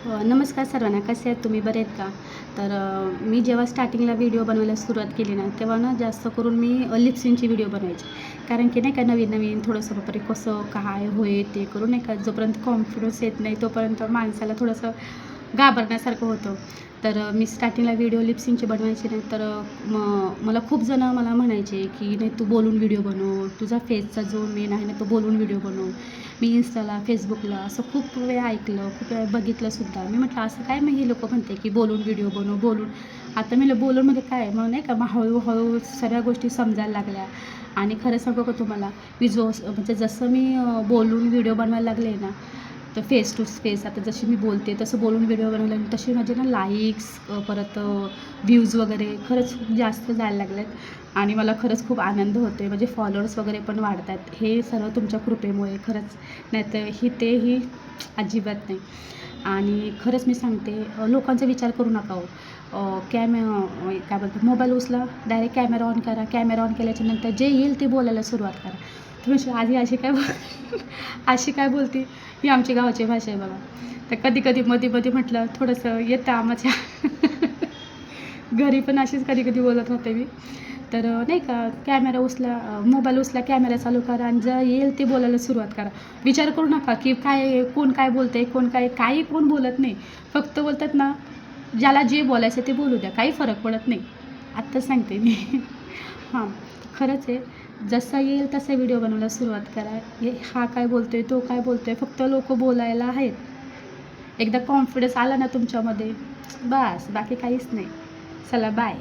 हो, नमस्कार सर्वांना. कसे आहेत? तुम्ही बरे आहेत का? तर मी जेव्हा स्टार्टिंगला व्हिडिओ बनवायला सुरुवात केली ना तेव्हा ना जास्त करून मी लिप्सिंगची व्हिडिओ बनवायची. कारण की नाही का नवीन नवीन थोडंसं बापरे कसं काय होय ते करून नाही का जोपर्यंत कॉन्फिडन्स येत नाही तोपर्यंत माणसाला थोडंसं घाबरण्यासारखं होतं. तर मी स्टार्टिंगला व्हिडिओ लिप्सिंगचे बनवायचे नाही तर म मला खूप जणं मला म्हणायचे की नाही तू बोलून व्हिडिओ बनव. तुझा फेसचा जो मेन आहे ना तो बोलून व्हिडिओ बनव. मी इन्स्टाला फेसबुकला असं खूप वेळा ऐकलं खूप वेळा बघितलंसुद्धा मी म्हटलं असं काय मग हे लोक म्हणते की बोलून व्हिडिओ बनव बोलून? आता मी बोलूनमध्ये म्हणजे काय? मग नाही का मग हळूहळू सगळ्या गोष्टी समजायला लागल्या. आणि खरं सांगू का तुम्हाला मी जो म्हणजे जसं मी बोलून व्हिडिओ बनवायला लागले ना तर फेस टू फेस आता जशी मी बोलते तसं बोलून व्हिडिओ बनवायला तसे माझे ना लाईक्स परत व्ह्यूज वगैरे खरंच खूप जास्त जायला लागलेत. आणि मला खरंच खूप आनंद होतो म्हणजे फॉलोअर्स वगैरे पण वाढत आहेत हे सर्व तुमच्या कृपेमुळे खरंच नाही तर ही तेही अजिबात नाही. आणि खरंच मी सांगते लोकांचा विचार करू नका हो. कॅमे काय बोलतात मोबाईल उचला डायरेक्ट कॅमेरा ऑन करा. कॅमेरा ऑन केल्याच्यानंतर जे येईल ते बोलायला सुरुवात करा. तुम्ही आधी अशी काय बोल अशी काय बोलती? ही आमची गावाची भाषा आहे बाबा तर कधी कधी मध्ये मध्ये म्हटलं थोडंसं येतं आमच्या घरी पण अशीच कधी कधी बोलत होते मी. तर नाही का कॅमेरा उचला मोबाईल उचला कॅमेरा चालू करा आणि जर येईल ते बोलायला सुरुवात करा. विचार करू नका की काय कोण काय बोलते कोण काय काही कोण बोलत नाही. फक्त बोलतात ना ज्याला जे बोलायचं ते बोलू द्या. काही फरक पडत नाही. आत्ताच सांगते मी. हां खरंच आहे. जसा येईल तसा व्हिडिओ बनवायला सुरुवात करा. हा काय बोलतो आहे तो काय बोलतो आहे फक्त लोक बोलायला आहेत. एकदा कॉन्फिडन्स आला ना तुमच्यामध्ये बस बाकी काहीच नाही. चला बाय